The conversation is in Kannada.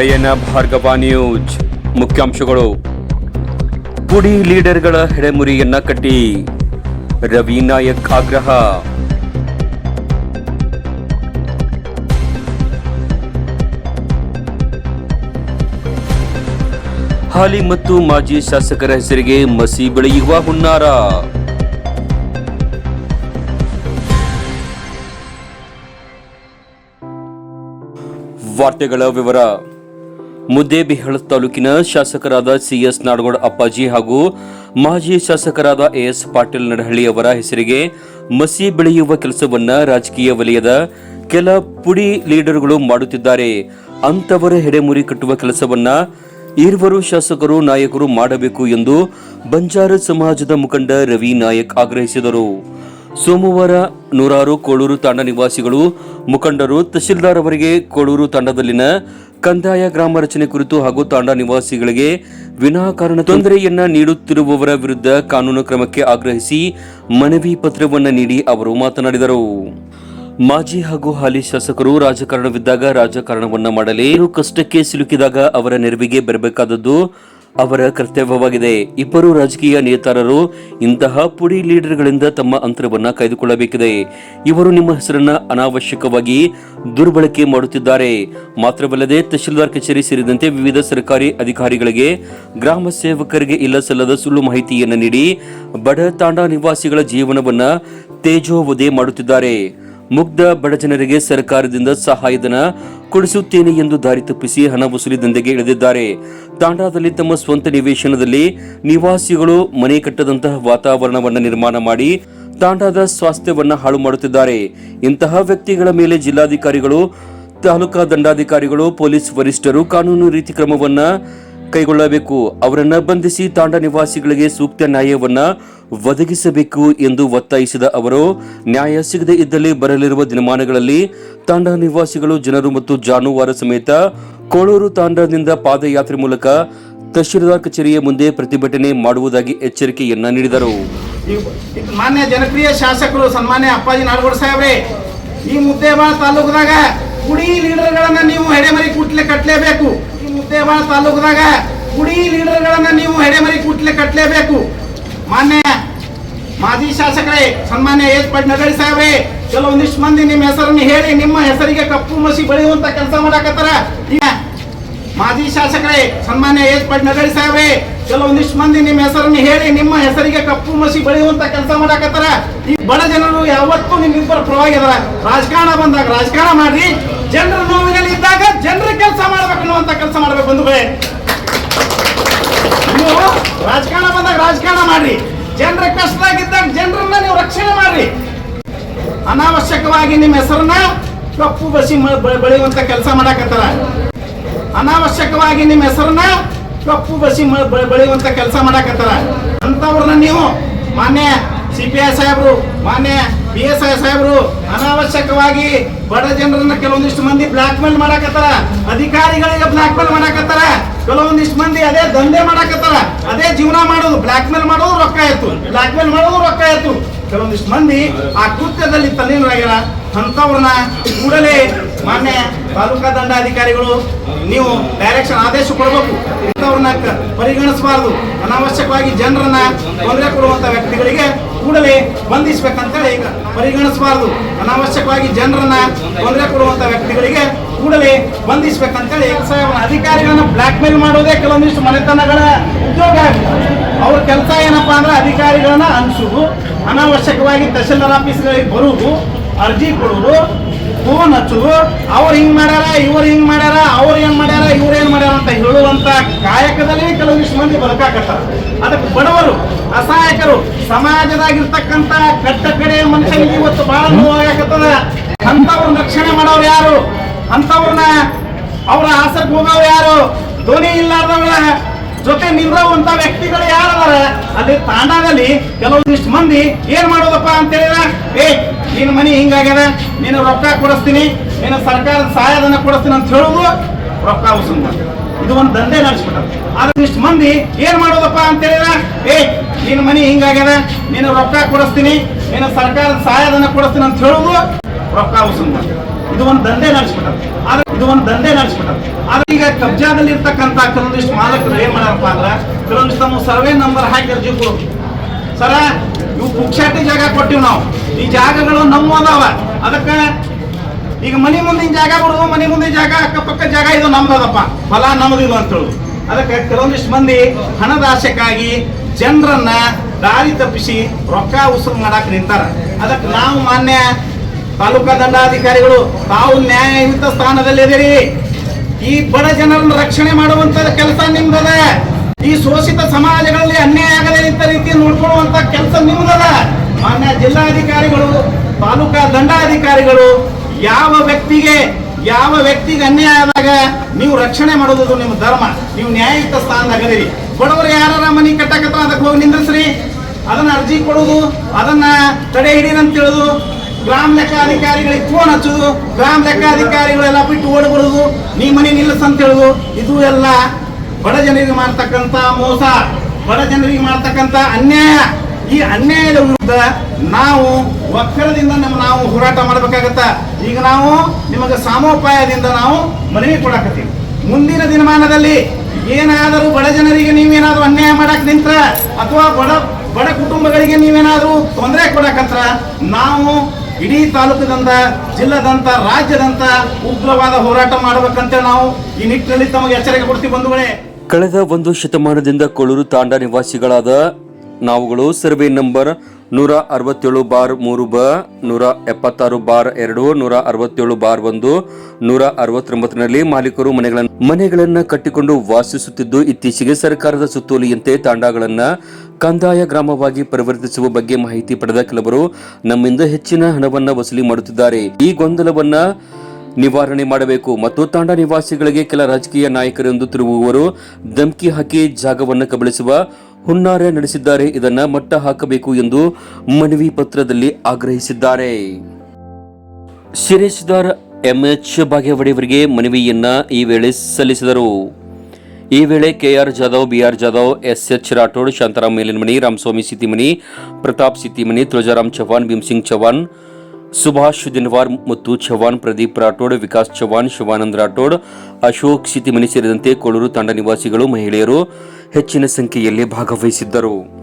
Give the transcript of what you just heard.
ನಯನ ಭಾರ್ಗವ ನ್ಯೂಸ್. ಮುಖ್ಯಾಂಶಗಳು. ಪುಡಿ ಲೀಡರ್ಗಳ ಹೆಡೆಮುರಿಯನ್ನ ಕಟ್ಟಿ. ರವಿ ನಾಯಕ್ ಆಗ್ರಹ. ಹಾಲಿ ಮತ್ತು ಮಾಜಿ ಶಾಸಕರ ಹೆಸರಿಗೆ ಮಸಿ ಬೆಳೆಯುವ ಹುನ್ನಾರ. ವಾರ್ತೆಗಳ ವಿವರ. ಮುದ್ದೇಬಿಹಾಳ ತಾಲೂಕಿನ ಶಾಸಕರಾದ ಸಿಎಸ್ ನಾಡಗೌಡ ಅಪ್ಪಾಜಿ ಹಾಗೂ ಮಾಜಿ ಶಾಸಕರಾದ ಎಎಸ್ ಪಾಟೀಲ್ ನಡಹಳ್ಳಿ ಅವರ ಹೆಸರಿಗೆ ಮಸಿ ಬೆಳೆಯುವ ಕೆಲಸವನ್ನ ರಾಜಕೀಯ ವಲಯದ ಕೆಲ ಪುಡಿ ಲೀಡರ್ಗಳು ಮಾಡುತ್ತಿದ್ದಾರೆ. ಅಂತವರ ಹೆಡೆಮುರಿ ಕಟ್ಟುವ ಕೆಲಸವನ್ನ ಇರುವರು ಶಾಸಕರು, ನಾಯಕರು ಮಾಡಬೇಕು ಎಂದು ಬಂಜಾರ ಸಮಾಜದ ಮುಖಂಡ ರವಿ ನಾಯಕ್ ಆಗ್ರಹಿಸಿದರು. ಸೋಮವಾರ ನೂರಾರು ಕೋಳೂರು ತಾಂಡ ನಿವಾಸಿಗಳು ಮುಖಂಡರು ತಹಶೀಲ್ದಾರ್ ಅವರಿಗೆ ಕೋಳೂರು ತಾಂಡದಲ್ಲಿನ ಕಂದಾಯ ಗ್ರಾಮ ರಚನೆ ಕುರಿತು ಹಾಗೂ ತಾಂಡ ನಿವಾಸಿಗಳಿಗೆ ವಿನಾಕಾರಣ ತೊಂದರೆಯನ್ನ ನೀಡುತ್ತಿರುವವರ ವಿರುದ್ಧ ಕಾನೂನು ಕ್ರಮಕ್ಕೆ ಆಗ್ರಹಿಸಿ ಮನವಿ ಪತ್ರವನ್ನು ನೀಡಿ ಅವರು ಮಾತನಾಡಿದರು. ಮಾಜಿ ಹಾಗೂ ಹಾಲಿ ಶಾಸಕರು ರಾಜಕಾರಣವಿದ್ದಾಗ ರಾಜಕಾರಣವನ್ನ ಮಾಡಲಿ ಕಷ್ಟಕ್ಕೆ ಸಿಲುಕಿದಾಗ ಅವರ ನೆರವಿಗೆ ಬರಬೇಕಾದದ್ದು ಅವರ ಕರ್ತವ್ಯವಾಗಿದೆ. ಇಬ್ಬರು ರಾಜಕೀಯ ನೇತಾರರು ಇಂತಹ ಪುಡಿ ಲೀಡರ್ಗಳಿಂದ ತಮ್ಮ ಅಂತರವನ್ನ ಕಾಯ್ದುಕೊಳ್ಳಬೇಕಿದೆ. ಇವರು ನಿಮ್ಮ ಹೆಸರನ್ನ ಅನಾವಶ್ಯಕವಾಗಿ ದುರ್ಬಳಕೆ ಮಾಡುತ್ತಿದ್ದಾರೆ. ಮಾತ್ರವಲ್ಲದೆ ತಹಶೀಲ್ದಾರ್ ಕಚೇರಿ ಸೇರಿದಂತೆ ವಿವಿಧ ಸರ್ಕಾರಿ ಅಧಿಕಾರಿಗಳಿಗೆ ಗ್ರಾಮ ಸೇವಕರಿಗೆ ಇಲ್ಲ ಸಲ್ಲದ ಸುಳ್ಳು ಮಾಹಿತಿಯನ್ನು ನೀಡಿ ಬಡತಾಂಡ ನಿವಾಸಿಗಳ ಜೀವನವನ್ನ ತೇಜೋವಧೆ ಮಾಡುತ್ತಿದ್ದಾರೆ. ಮುಗ್ಧ ಬಡ ಜನರಿಗೆ ಸರ್ಕಾರದಿಂದ ಸಹಾಯಧನ ಕೊಡಿಸುತ್ತೇನೆ ಎಂದು ದಾರಿ ತಪ್ಪಿಸಿ ಹಣ ವಸೂಲಿ ದಂಧೆಗೆ ಇಳಿದಿದ್ದಾರೆ. ತಾಂಡಾದಲ್ಲಿ ತಮ್ಮ ಸ್ವಂತ ನಿವೇಶನದಲ್ಲಿ ನಿವಾಸಿಗಳು ಮನೆ ಕಟ್ಟದಂತಹ ವಾತಾವರಣವನ್ನು ನಿರ್ಮಾಣ ಮಾಡಿ ತಾಂಡಾದ ಸ್ವಾಸ್ಥ್ಯವನ್ನು ಹಾಳು ಮಾಡುತ್ತಿದ್ದಾರೆ. ಇಂತಹ ವ್ಯಕ್ತಿಗಳ ಮೇಲೆ ಜಿಲ್ಲಾಧಿಕಾರಿಗಳು, ತಾಲೂಕಾ ದಂಡಾಧಿಕಾರಿಗಳು, ಪೊಲೀಸ್ ವರಿಷ್ಠರು ಕಾನೂನು ರೀತಿ ಕ್ರಮವನ್ನ ಕೈಗೊಳ್ಳಬೇಕು. ಅವರನ್ನು ಬಂಧಿಸಿ ತಾಂಡ ನಿವಾಸಿಗಳಿಗೆ ಸೂಕ್ತ ನ್ಯಾಯವನ್ನ ಒದಗಿಸಬೇಕು ಎಂದು ಒತ್ತಾಯಿಸಿದ ಅವರು, ನ್ಯಾಯ ಸಿಗದೆ ಇದ್ದಲ್ಲಿ ಬರಲಿರುವ ದಿನಮಾನಗಳಲ್ಲಿ ತಾಂಡ ನಿವಾಸಿಗಳು, ಜನರು ಮತ್ತು ಜಾನುವಾರು ಸಮೇತ ಕೋಳೂರು ತಾಂಡದಿಂದ ಪಾದಯಾತ್ರೆ ಮೂಲಕ ತಹಶೀಲ್ದಾರ್ ಕಚೇರಿಯ ಮುಂದೆ ಪ್ರತಿಭಟನೆ ಮಾಡುವುದಾಗಿ ಎಚ್ಚರಿಕೆಯನ್ನ ನೀಡಿದರು. ಮಾನ್ಯ ಜನಪ್ರಿಯ ಶಾಸಕರು ಸನ್ಮಾನ್ಯ ಅಪ್ಪಾಜಿ ನಾಡಗೌಡ ಸಾಹೇಬ್ರೆ, ಈ ಮುದ್ದೇಬಾಳ ತಾಲೂಕದಾಗ ಕುಡಿ ಲೀಡರ್ಗಳನ್ನ ನೀವು ಹೆಡೆಮರಿ ಕುಟ್ಲೆ ಕಟ್ಟಲೇಬೇಕು ಈ ಮುದ್ದೇಬಾಳ ತಾಲೂಕದಾಗ ಕುಡಿ ಲೀಡರ್ಗಳನ್ನ ನೀವು ಹೆಡೆಮರಿ ಕೂಟ್ಲೆ ಕಟ್ಟಲೇಬೇಕು ಮಾನ್ಯ ಮಾಜಿ ಶಾಸಕರೇ, ಸನ್ಮಾನ್ಯ ಎಸ್ ಪಟ್ ನಗರಿ ಸಾಹೇಬ್ರೆ, ಕೆಲವೊಂದಿಷ್ಟು ಮಂದಿ ನಿಮ್ಮ ಹೆಸರನ್ನು ಹೇಳಿ ನಿಮ್ಮ ಹೆಸರಿಗೆ ಕಪ್ಪು ಮಸಿ ಬೆಳೆಯುವಂತ ಕೆಲಸ ಮಾಡಾಕತ್ತಾರ. ಮಾಜಿ ಶಾಸಕರೇ, ಸನ್ಮಾನ್ಯ ಎಸ್ ಪಟ್ ನಗರಿ ಸಾಹೇಬ್ರೆ, ಕೆಲವೊಂದಿಷ್ಟು ಮಂದಿ ನಿಮ್ಮ ಹೆಸರನ್ನು ಹೇಳಿ ನಿಮ್ಮ ಹೆಸರಿಗೆ ಕಪ್ಪು ಮಸಿ ಬೆಳೆಯುವಂತ ಕೆಲಸ ಮಾಡಾಕತ್ತಾರ. ಈ ಬಡ ಜನರು ಯಾವತ್ತೂ ನಿಮ್ಮಿಬ್ಬರ ಪರವಾಗಿ ಅದಾರ. ರಾಜಕಾರಣ ಬಂದಾಗ ರಾಜಕಾರಣ ಮಾಡ್ರಿ. ಜನರ ನೋವಿನಲ್ಲಿ ಇದ್ದಾಗ ಜನರ ಕೆಲಸ ಮಾಡ್ಬೇಕು ಅನ್ನುವಂತ ಕೆಲಸ ಮಾಡ್ಬೇಕು ಬಂಧುಗಳೇ. ನೀವು ರಾಜಕಾರಣ ಬಂದಾಗ ರಾಜಕಾರಣ ಮಾಡ್ರಿ. ಜನರ ಕಷ್ಟದಾಗಿದ್ದಾಗ ಜನರನ್ನ ನೀವು ರಕ್ಷಣೆ ಮಾಡ್ರಿ. ಅನಾವಶ್ಯಕವಾಗಿ ನಿಮ್ಮ ಹೆಸರನ್ನ ಕಪ್ಪು ಬಸಿ ಬೆಳೆಯುವಂತ ಕೆಲಸ ಮಾಡಕತ್ತಾರ. ಅನಾವಶ್ಯಕವಾಗಿ ನಿಮ್ಮ ಹೆಸರನ್ನ ಕಪ್ಪು ಬಸಿ ಬೆಳೆಯುವಂತ ಕೆಲಸ ಮಾಡಕತ್ತಾರ. ಅಂತವ್ರನ್ನ ನೀವು ಮಾನ್ಯ ಸಿ ಪಿ ಐ ಸಾಹೇಬರು, ಮಾನ್ಯ ಪಿ ಎಸ್ ಐ ಸಾಹೇಬರು, ಅನಾವಶ್ಯಕವಾಗಿ ಬಡ ಜನರನ್ನ ಕೆಲವೊಂದಿಷ್ಟು ಮಂದಿ ಬ್ಲಾಕ್ ಮೇಲ್ ಮಾಡಾಕತ್ತಾರ. ಅಧಿಕಾರಿಗಳಿಗೆ ಬ್ಲಾಕ್ ಮೇಲ್ ಮಾಡಾಕತ್ತಾರ. ಕೆಲವೊಂದಿಷ್ಟು ಮಂದಿ ಅದೇ ದಂಧೆ ಮಾಡಾಕತ್ತಾರ. ಅದೇ ಜೀವನ ಮಾಡೋದು. ಬ್ಲಾಕ್ ಮೇಲ್ ಮಾಡೋದು ರೊಕ್ಕ ಆಯ್ತು. ಬ್ಲಾಕ್ ಮೇಲ್ ಮಾಡೋದು ರೊಕ್ಕ ಆಯ್ತು. ಕೆಲವೊಂದಿಷ್ಟು ಮಂದಿ ಆ ಕೃತ್ಯದಲ್ಲಿ ತಲ್ಲೀನರಾಗ್ಯಾರ. ಅಂಥವ್ರನ್ನ ಕೂಡಲೇ ಮಾನ್ಯ ತಾಲೂಕಾ ದಂಡಾಧಿಕಾರಿಗಳು ನೀವು ಡೈರೆಕ್ಷನ್ ಆದೇಶ ಕೊಡಬೇಕು. ಇಂಥವ್ರನ್ನ ಪರಿಗಣಿಸಬಾರದು. ಅನಾವಶ್ಯಕವಾಗಿ ಜನರನ್ನ ತೊಂದರೆ ಕೊಡುವಂತ ವ್ಯಕ್ತಿಗಳಿಗೆ ಕೂಡಲೇ ಬಂಧಿಸ್ಬೇಕಂತೇಳಿ ಈಗ ಪರಿಗಣಿಸಬಾರದು. ಅನಾವಶ್ಯಕವಾಗಿ ಜನರನ್ನ ತೊಂದರೆ ಕೊಡುವಂತ ವ್ಯಕ್ತಿಗಳಿಗೆ ಕೂಡಲೇ ಬಂಧಿಸ್ಬೇಕಂತೇಳಿ ಸಾಹೇಬ್ ಅಧಿಕಾರಿಗಳನ್ನ ಬ್ಲಾಕ್ ಮೇಲ್ ಮಾಡೋದೇ ಕೆಲವೊಂದಿಷ್ಟು ಮನೆತನಗಳ ಉದ್ಯೋಗ ಅವ್ರ ಕೆಲಸ ಏನಪ್ಪಾ ಅಂದ್ರೆ ಅಧಿಕಾರಿಗಳನ್ನ ಅನ್ಸುದು ಅನಾವಶ್ಯಕವಾಗಿ ತಹಶೀಲ್ದಾರ್ ಆಫೀಸ್ಗಳಿಗೆ ಬರುವುದು, ಅರ್ಜಿ ಕೊಡುವುದು ಫೋನ್ ಹಚ್ಚುದು, ಅವ್ರು ಹಿಂಗ್ ಮಾಡ್ಯಾರ, ಇವ್ರು ಹಿಂಗ್ ಮಾಡ್ಯಾರ, ಅವ್ರು ಏನ್ ಮಾಡ್ಯಾರ, ಇವ್ರು ಏನ್ ಮಾಡ್ಯಾರ ಅಂತ ಹೇಳುವಂತ ಕಾಯಕದಲ್ಲಿ ಕೆಲವಿಷ್ಟು ಮಂದಿ ಬದುಕಾಕತ್ತಾರ ಅದಕ್ಕೆ ಬಡವರು, ಅಸಹಾಯಕರು ಸಮಾಜದಾಗಿರ್ತಕ್ಕಂತ ಕಟ್ಟ ಕಡೆ ಮನುಷ್ಯನಿಗೆ ಇವತ್ತು ಬಹಳ ನೋವಾಗತ್ತದ ಅಂತವ್ರನ್ನ ರಕ್ಷಣೆ ಮಾಡೋರು ಯಾರು? ಅಂತವ್ರನ್ನ ಅವ್ರ ಆಸಕ್ಕೆ ಹೋಗೋರು ಯಾರು? ಧ್ವನಿ ಇಲ್ಲಾರ್ದವ್ರ ಜೊತೆ ನಿಲ್ಲುವಂತ ವ್ಯಕ್ತಿಗಳು ಯಾರದಾರ? ಅಲ್ಲಿ ತಾಂಡಾದಲ್ಲಿ ಕೆಲವೊಂದಿಷ್ಟು ಮಂದಿ ಏನ್ ಮಾಡೋದಪ್ಪ ಅಂತ ಹೇಳಿದ್ರ ಏ ನಿನ್ನ ಮನಿ ಹಿಂಗಾಗ್ಯದ? ನೀನು ರೊಕ್ಕ ಕೊಡಿಸ್ತೀನಿ, ನೀನು ಸರ್ಕಾರದ ಸಹಾಯಧನ ಕೊಡಿಸ್ತೀನಿ ಅಂತ ಹೇಳುದು ರೊಕ್ಕ ಉಸುಂದ. ಇದು ಒಂದು ದಂಧೆ ನಡೆಸ್ಬಿಟ್ಟ ಆದ್ರೆ ಇಷ್ಟು ಮಂದಿ ಏನ್ ಮಾಡೋದಪ್ಪ ಅಂತ ಹೇಳಿದ್ರ ಏ ನಿನ್ನ ಮನಿ ಹಿಂಗಾಗ್ಯದ ನಿನ್ನ ರೊಕ್ಕ ಕೊಡಿಸ್ತೀನಿ, ನೀನು ಸರ್ಕಾರದ ಸಹಾಯಧನ ಕೊಡಿಸ್ತೀನಿ ಅಂತ ಹೇಳುದು ರೊಕ್ಕ ಉಸುಂದ. ಇದು ಒಂದು ದಂಧೆ ನಡೆಸ್ಬಿಟ್ಟ ಆದ್ರೆ ಇದು ಒಂದು ದಂಧೆ ನಡೆಸ್ಬಿಟ್ಟ ಆದ್ರೆ ಈಗ ಕಬ್ಜಾದಲ್ಲಿ ಇರ್ತಕ್ಕಂಥ ಕೆಲವೊಂದಿಷ್ಟು ಮಾಲಕರು ಏನ್ ಮಾಡಪ್ಪ ಅಂದ್ರ, ಕೆಲವೊಂದಿಷ್ಟು ತಮ್ಮ ಸರ್ವೆ ನಂಬರ್ ಹಾಕಿ ಅರ್ಜಿ ಕೊಡು ಸರ, ಇವು ಪುಕ್ಷಾಟಿ ಜಾಗ ಕೊಟ್ಟಿವಿ ನಾವು. ಈ ಜಾಗಗಳು ನಮ್ಮ ಅದಾವ. ಅದಕ್ಕೆ ಈಗ ಮನೆ ಮುಂದಿನ ಜಾಗ ಬಿಡುದು ಮನೆ ಮುಂದಿನ ಜಾಗ, ಅಕ್ಕಪಕ್ಕ ಜಾಗ ಇದು ನಮ್ದದಪ್ಪ ಫಲ ನಮ್ದು ಇದು ಅಂತ ಹೇಳುದು ಅದಕ್ಕೆ ಕೆಲವೊಂದಿಷ್ಟು ಮಂದಿ ಹಣದ ಆಸೆಕ್ಕಾಗಿ ಜನರನ್ನ ದಾರಿ ತಪ್ಪಿಸಿ ರೊಕ್ಕ ಉಸಿರು ಮಾಡಕ್ ನಿಂತಾರ. ಅದಕ್ಕೆ ನಾವು ಮಾನ್ಯ ತಾಲೂಕಾ ದಂಡಾಧಿಕಾರಿಗಳು, ತಾವು ನ್ಯಾಯಯುತ ಸ್ಥಾನದಲ್ಲಿ ಇದೀರಿ. ಈ ಬಡ ಜನರನ್ನು ರಕ್ಷಣೆ ಮಾಡುವಂತ ಕೆಲಸ ನಿಮ್ದದ. ಈ ಶೋಷಿತ ಸಮಾಜಗಳಲ್ಲಿ ಅನ್ಯಾಯ ನೋಡ್ಕೊಳ್ಳುವಂತ ಕೆಲಸ ನಿಮ್ದದ ಮಾನ್ಯ ಜಿಲ್ಲಾಧಿಕಾರಿಗಳು, ತಾಲೂಕಾ ದಂಡಾಧಿಕಾರಿಗಳು, ಯಾವ ವ್ಯಕ್ತಿಗೆ ಯಾವ ವ್ಯಕ್ತಿಗೆ ಅನ್ಯಾಯ ಆದಾಗ ನೀವು ರಕ್ಷಣೆ ಮಾಡೋದು ನಿಮ್ಮ ಧರ್ಮ. ನೀವು ನ್ಯಾಯಯುಕ್ತ ಸ್ಥಾನದಾಗ ಅದೀರಿ ಬಡವರು ಯಾರ ಮನಿ ಕಟ್ಟಕತ್ತ ಅದಕ್ಕೆ ಹೋಗಿ ನಿಂದ್ರಿಸ್ರಿ. ಅದನ್ನ ಅರ್ಜಿ ಕೊಡುದು, ಅದನ್ನ ತಡೆ ಹಿಡಿದಂತ ಹೇಳುದು. ಗ್ರಾಮ ಲೆಕ್ಕಾಧಿಕಾರಿಗಳಿಗೆ ಫೋನ್ ಹಚ್ಚುದು, ಗ್ರಾಮ ಲೆಕ್ಕಾಧಿಕಾರಿಗಳೆಲ್ಲ ಬಿಟ್ಟು ಓಡಿ ಬಿಡುದು ನೀ ಮನೆ ನಿಲ್ಲಿಸ್ ಅಂತ ಹೇಳುದು. ಇದು ಎಲ್ಲ ಬಡ ಜನರಿಗೆ ಮಾಡ್ತಕ್ಕಂತ ಮೋಸ. ಬಡ ಜನರಿಗೆ ಮಾಡ್ತಕ್ಕಂತ ಅನ್ಯಾಯ. ಈ ಅನ್ಯಾಯದ ವಿರುದ್ಧ ನಾವು ಒಕ್ಕಳದಿಂದ ನಮ್ಮ ನಾವು ಹೋರಾಟ ಮಾಡಬೇಕಾಗತ್ತ? ಈಗ ನಾವು ನಿಮಗೆ ಸಾಮೋಪಾಯದಿಂದ ನಾವು ಮನವಿ ಕೊಡಾಕತ್ತೀವಿ. ಮುಂದಿನ ದಿನಮಾನದಲ್ಲಿ ಏನಾದರೂ ಬಡ ಜನರಿಗೆ ನೀವೇನಾದ್ರೂ ಅನ್ಯಾಯ ಮಾಡಕ್ ನಿಂತ್ರ ಅಥವಾ ಬಡ ಬಡ ಕುಟುಂಬಗಳಿಗೆ ನೀವೇನಾದ್ರೂ ತೊಂದರೆ ಕೊಡಕಂತ್ರ ನಾವು ಇಡೀ ತಾಲೂಕದಂತ, ಜಿಲ್ಲಾದಂತ, ರಾಜ್ಯದಂತ ಉಗ್ರವಾದ ಹೋರಾಟ ಮಾಡಬೇಕಂತ ನಾವು ಈ ನಿಟ್ಟಿನಲ್ಲಿ ತಮಗೆ ಎಚ್ಚರಿಕೆ ಕೊಡ್ತೀವಿ ಬಂಧುಗಳೇ. ಕಳೆದ ಒಂದು ಶತಮಾನದಿಂದ ಕೊಳೂರು ತಾಂಡ ನಿವಾಸಿಗಳಾದ ನಾವುಗಳು ಸರ್ವೆ ನಂಬರ್ ನೂರ ಅರವತ್ತೇಳು ಬಾರ್ ಮೂರು ಬ, ನೂರ ಎಪ್ಪತ್ತಾರು ಬಾರ್ ಎರಡು, ನೂರ ಅರವತ್ತೇಳು ಬಾರ್ ಒಂದು, ನೂರ ಅರವತ್ತೊಂಬತ್ತರಲ್ಲಿ ಮಾಲೀಕರು ಮನೆಗಳನ್ನು ಮನೆಗಳನ್ನು ಕಟ್ಟಿಕೊಂಡು ವಾಸಿಸುತ್ತಿದ್ದು ಇತ್ತೀಚೆಗೆ ಸರ್ಕಾರದ ಸುತ್ತೋಲೆಯಂತೆ ತಾಂಡಾಗಳನ್ನು ಕಂದಾಯ ಗ್ರಾಮವಾಗಿ ಪರಿವರ್ತಿಸುವ ಬಗ್ಗೆ ಮಾಹಿತಿ ಪಡೆದ ಕೆಲವರು ನಮ್ಮಿಂದ ಹೆಚ್ಚಿನ ಹಣವನ್ನು ವಸೂಲಿ ಮಾಡುತ್ತಿದ್ದಾರೆ. ಈ ಗೊಂದಲವನ್ನ ನಿವಾರಣೆ ಮಾಡಬೇಕು ಮತ್ತು ತಾಂಡ ನಿವಾಸಿಗಳಿಗೆ ಕೆಲ ರಾಜಕೀಯ ನಾಯಕರೆಂದು ತಿರುಗುವವರು ಧಮಕಿ ಹಾಕಿ ಜಾಗವನ್ನು ಕಬಳಿಸುವ ಹುನ್ನಾರ ನಡೆಸಿದ್ದಾರೆ. ಇದನ್ನು ಮಟ್ಟ ಹಾಕಬೇಕು ಎಂದು ಮನವಿ ಪತ್ರದಲ್ಲಿ ಆಗ್ರಹಿಸಿದ್ದಾರೆ. ಶಿರೇಶ್ದಾರ್ ಎಂಎಚ್ ಭಾಗ್ಯವಡಿಯವರಿಗೆ ಮನವಿಯನ್ನ ಈ ವೇಳೆ ಸಲ್ಲಿಸಿದರು. ಈ ವೇಳೆ KR Jadhav, BR Jadhav S H Rathod, Shantaram Melinamani Ramaswamy Sitimani Pratap Sitimani Tuljaram Chauhan Bhimsingh Chavan Subhash Dinavar ಮತ್ತು ಚವಾನ್ ಪ್ರದೀಪ್ ರಾಠೋಡ್, ವಿಕಾಸ್ ಚವಾನ್ ಶಿವಾನಂದ್ ರಾಠೋಡ್, ಅಶೋಕ್ ಸಿತಿಮನಿ ಸೇರಿದಂತೆ ಕೊಳೂರು ತಂಡ ನಿವಾಸಿಗಳು, ಮಹಿಳೆಯರು ಹೆಚ್ಚಿನ ಸಂಖ್ಯೆಯಲ್ಲಿ ಭಾಗವಹಿಸಿದ್ದರು.